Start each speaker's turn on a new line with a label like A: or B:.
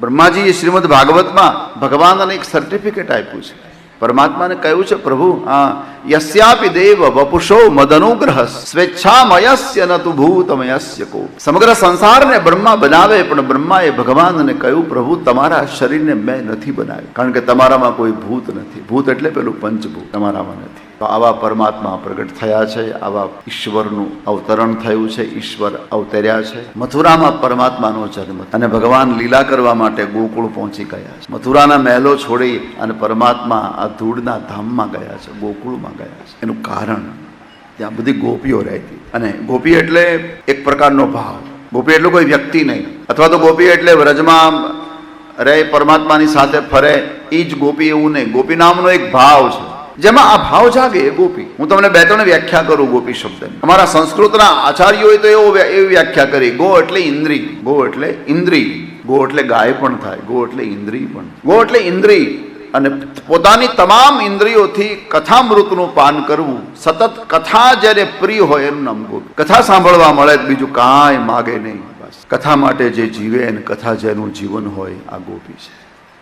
A: બ્રહ્માજીએ શ્રીમદ ભાગવતમાં ભગવાનને એક સર્ટિફિકેટ આપ્યું છે. પરમાત્માને કહ્યું છે, પ્રભુ, આ યસ્યાપી દેવ વપુષો મદનુગ્રહ સ્વેચ્છામયસ્ય ન તું ભૂતમયસ્ય કો. સમગ્ર સંસારને બ્રહ્મા બનાવે, પણ બ્રહ્માએ ભગવાનને કહ્યું, પ્રભુ, તમારા શરીરને મેં નથી બનાવ્યું. કારણ કે તમારામાં કોઈ ભૂત નથી. ભૂત એટલે પેલું પંચભૂત. તમારામાં નથી. આવા પરમાત્મા પ્રગટ થયા છે, આવા ઈશ્વરનું અવતરણ થયું છે, ઈશ્વર અવતર્યા છે. મથુરામાં પરમાત્માનો જન્મ અને ભગવાન લીલા કરવા માટે ગોકુળ પહોંચી ગયા છે. મથુરાના મહેલો છોડી અને પરમાત્મા આ ધૂળના ધામમાં ગયા છે, ગોકુળમાં ગયા છે. એનું કારણ ત્યાં બધી ગોપીઓ રહેતી. અને ગોપી એટલે એક પ્રકારનો ભાવ. ગોપી એટલે કોઈ વ્યક્તિ નહીં. અથવા તો ગોપી એટલે વ્રજમાં રહે, પરમાત્માની સાથે ફરે એ જ ગોપી એવું નહીં. ગોપી નામનો એક ભાવ છે. જેમાં આ ભાવ જાગે એ ગોપી. હું તમને બે ત્રણ વ્યાખ્યા કરું ગોપી શબ્દની. અમારા સંસ્કૃતના આચાર્યોએ તો એવો એવી વ્યાખ્યા કરી, ગો એટલે ઇન્દ્રી, ગો એટલે ઇન્દ્રી, ગો એટલે ગાય પણ થાય, ગો એટલે ઇન્દ્રી પણ ગો એટલે ઇન્દ્રી અને પોતાની તમામ ઇન્દ્રિયોથી કથામૃતનું પાન કરવું, સતત કથા જ્યારે પ્રિય હોય એનું નામ ગોપી. કથા સાંભળવા મળે બીજું કાંઈ માગે નહીં. બસ. કથા માટે જે જીવે અને કથા જેનું જીવન હોય, આ ગોપી છે.